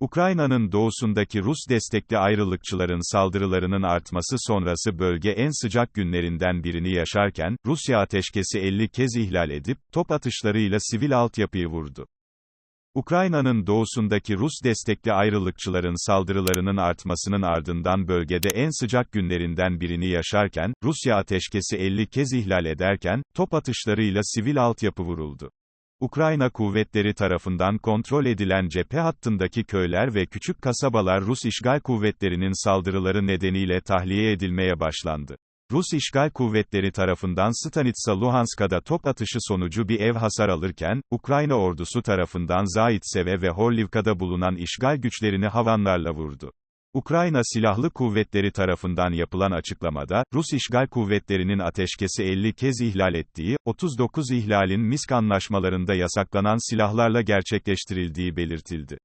Ukrayna'nın doğusundaki Rus destekli ayrılıkçıların saldırılarının artması sonrası bölge en sıcak günlerinden birini yaşarken, Rusya ateşkesi 50 kez ihlal edip, top atışlarıyla sivil altyapıyı vurdu. Ukrayna'nın doğusundaki Rus destekli ayrılıkçıların saldırılarının artmasının ardından bölgede en sıcak günlerinden birini yaşarken, Rusya ateşkesi 50 kez ihlal ederken, top atışlarıyla sivil altyapı vuruldu. Ukrayna kuvvetleri tarafından kontrol edilen cephe hattındaki köyler ve küçük kasabalar Rus işgal kuvvetlerinin saldırıları nedeniyle tahliye edilmeye başlandı. Rus işgal kuvvetleri tarafından Stanitsa Luhanska'da top atışı sonucu bir ev hasar alırken, Ukrayna ordusu tarafından Zaitseve ve Horlivka'da bulunan işgal güçlerini havanlarla vurdu. Ukrayna Silahlı Kuvvetleri tarafından yapılan açıklamada, Rus işgal kuvvetlerinin ateşkesi 50 kez ihlal ettiği, 39 ihlalin Misk anlaşmalarında yasaklanan silahlarla gerçekleştirildiği belirtildi.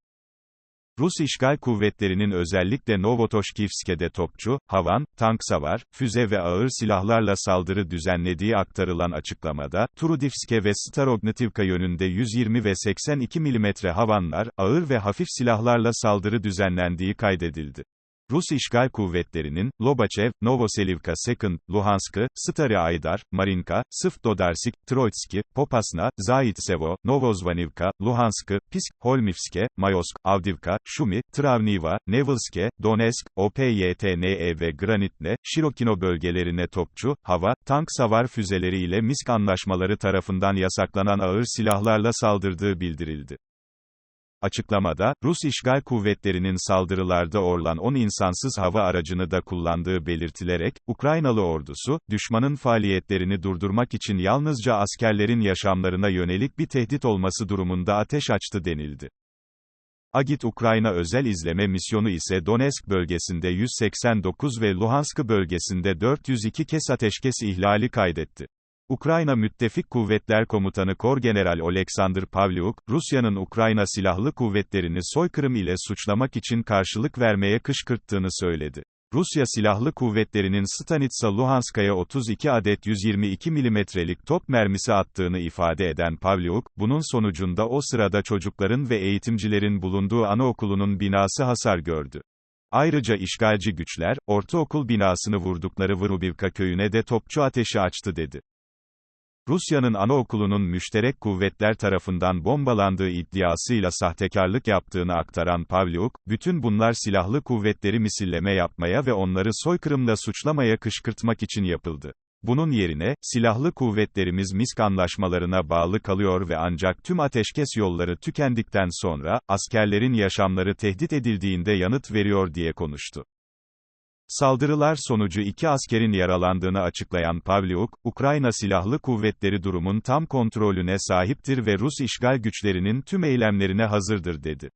Rus işgal kuvvetlerinin özellikle Novotoshkivske'de topçu, havan, tank savar, füze ve ağır silahlarla saldırı düzenlediği aktarılan açıklamada, Turudivske ve Starognativka yönünde 120 ve 82 mm havanlar, ağır ve hafif silahlarla saldırı düzenlendiği kaydedildi. Rus işgal kuvvetlerinin, Lobachev, Novoselivka Second, Luhansk'ı, Stary Aydar, Marinka, Svtodarsik, Troitski, Popasna, Zaitsevo, Novozvanivka, Luhansk'ı, Pisk, Holmivske, Mayosk, Avdivka, Şumi, Travniva, Nevelske, Donetsk, OPYTNE ve Granitne, Şirokino bölgelerine topçu, hava, tank savar füzeleri ile Misk anlaşmaları tarafından yasaklanan ağır silahlarla saldırdığı bildirildi. Açıklamada, Rus işgal kuvvetlerinin saldırılarda orlan 10 insansız hava aracını da kullandığı belirtilerek, Ukraynalı ordusu, düşmanın faaliyetlerini durdurmak için yalnızca askerlerin yaşamlarına yönelik bir tehdit olması durumunda ateş açtı denildi. Agit Ukrayna özel izleme misyonu ise Donetsk bölgesinde 189 ve Luhansk bölgesinde 402 kez ateşkes ihlali kaydetti. Ukrayna Müttefik Kuvvetler Komutanı Korgeneral Oleksandr Pavlyuk, Rusya'nın Ukrayna Silahlı Kuvvetlerini soykırım ile suçlamak için karşılık vermeye kışkırttığını söyledi. Rusya Silahlı Kuvvetleri'nin Stanitsa Luhanska'ya 32 adet 122 milimetrelik top mermisi attığını ifade eden Pavlyuk, bunun sonucunda o sırada çocukların ve eğitimcilerin bulunduğu anaokulunun binası hasar gördü. Ayrıca işgalci güçler, ortaokul binasını vurdukları Vrubivka köyüne de topçu ateşi açtı dedi. Rusya'nın anaokulunun müşterek kuvvetler tarafından bombalandığı iddiasıyla sahtekarlık yaptığını aktaran Pavlyuk, bütün bunlar silahlı kuvvetleri misilleme yapmaya ve onları soykırımla suçlamaya kışkırtmak için yapıldı. Bunun yerine, silahlı kuvvetlerimiz Misk anlaşmalarına bağlı kalıyor ve ancak tüm ateşkes yolları tükendikten sonra, askerlerin yaşamları tehdit edildiğinde yanıt veriyor diye konuştu. Saldırılar sonucu iki askerin yaralandığını açıklayan Pavlyuk, Ukrayna Silahlı Kuvvetleri durumun tam kontrolüne sahiptir ve Rus işgal güçlerinin tüm eylemlerine hazırdır dedi.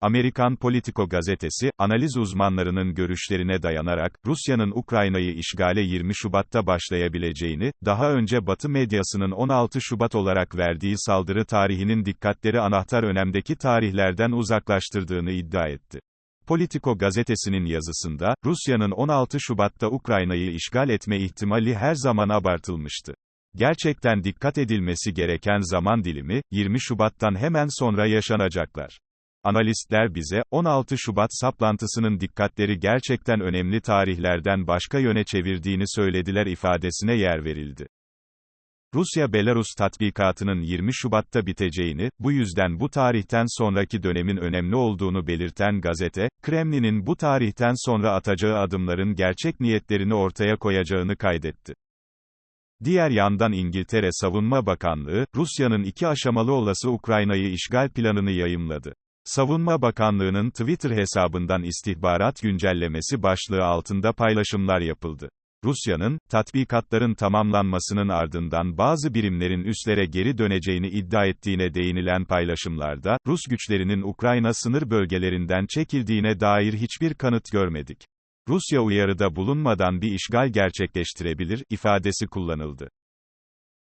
Amerikan Politico gazetesi, analiz uzmanlarının görüşlerine dayanarak, Rusya'nın Ukrayna'yı işgale 20 Şubat'ta başlayabileceğini, daha önce Batı medyasının 16 Şubat olarak verdiği saldırı tarihinin dikkatleri anahtar önemdeki tarihlerden uzaklaştırdığını iddia etti. Politico gazetesinin yazısında, Rusya'nın 16 Şubat'ta Ukrayna'yı işgal etme ihtimali her zaman abartılmıştı. Gerçekten dikkat edilmesi gereken zaman dilimi, 20 Şubat'tan hemen sonra yaşanacaklar. Analistler bize, 16 Şubat saplantısının dikkatleri gerçekten önemli tarihlerden başka yöne çevirdiğini söylediler ifadesine yer verildi. Rusya-Belarus tatbikatının 20 Şubat'ta biteceğini, bu yüzden bu tarihten sonraki dönemin önemli olduğunu belirten gazete, Kremlin'in bu tarihten sonra atacağı adımların gerçek niyetlerini ortaya koyacağını kaydetti. Diğer yandan İngiltere Savunma Bakanlığı, Rusya'nın iki aşamalı olası Ukrayna'yı işgal planını yayımladı. Savunma Bakanlığı'nın Twitter hesabından istihbarat güncellemesi başlığı altında paylaşımlar yapıldı. Rusya'nın, tatbikatların tamamlanmasının ardından bazı birimlerin üslere geri döneceğini iddia ettiğine değinilen paylaşımlarda, Rus güçlerinin Ukrayna sınır bölgelerinden çekildiğine dair hiçbir kanıt görmedik. Rusya uyarıda bulunmadan bir işgal gerçekleştirebilir, ifadesi kullanıldı.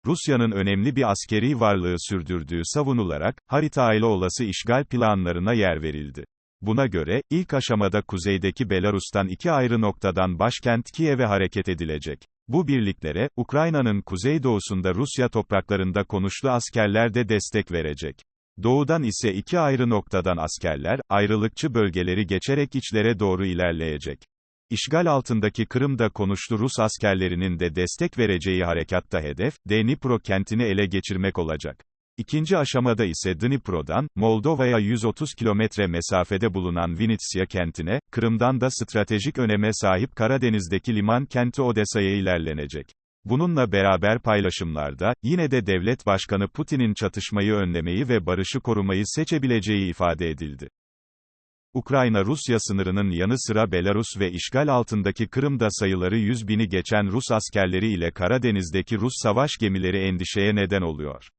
Rusya'nın önemli bir askeri varlığı sürdürdüğü savunularak, harita ile olası işgal planlarına yer verildi. Buna göre, ilk aşamada kuzeydeki Belarus'tan iki ayrı noktadan başkent Kiev'e hareket edilecek. Bu birliklere, Ukrayna'nın kuzeydoğusunda Rusya topraklarında konuşlu askerler de destek verecek. Doğudan ise iki ayrı noktadan askerler, ayrılıkçı bölgeleri geçerek içlere doğru ilerleyecek. İşgal altındaki Kırım'da konuştu Rus askerlerinin de destek vereceği harekatta hedef, Dnipro kentini ele geçirmek olacak. İkinci aşamada ise Dnipro'dan, Moldova'ya 130 kilometre mesafede bulunan Vinitsia kentine, Kırım'dan da stratejik öneme sahip Karadeniz'deki liman kenti Odessa'ya ilerlenecek. Bununla beraber paylaşımlarda, yine de devlet başkanı Putin'in çatışmayı önlemeyi ve barışı korumayı seçebileceği ifade edildi. Ukrayna-Rusya sınırının yanı sıra Belarus ve işgal altındaki Kırım'da sayıları 100 bini geçen Rus askerleri ile Karadeniz'deki Rus savaş gemileri endişeye neden oluyor.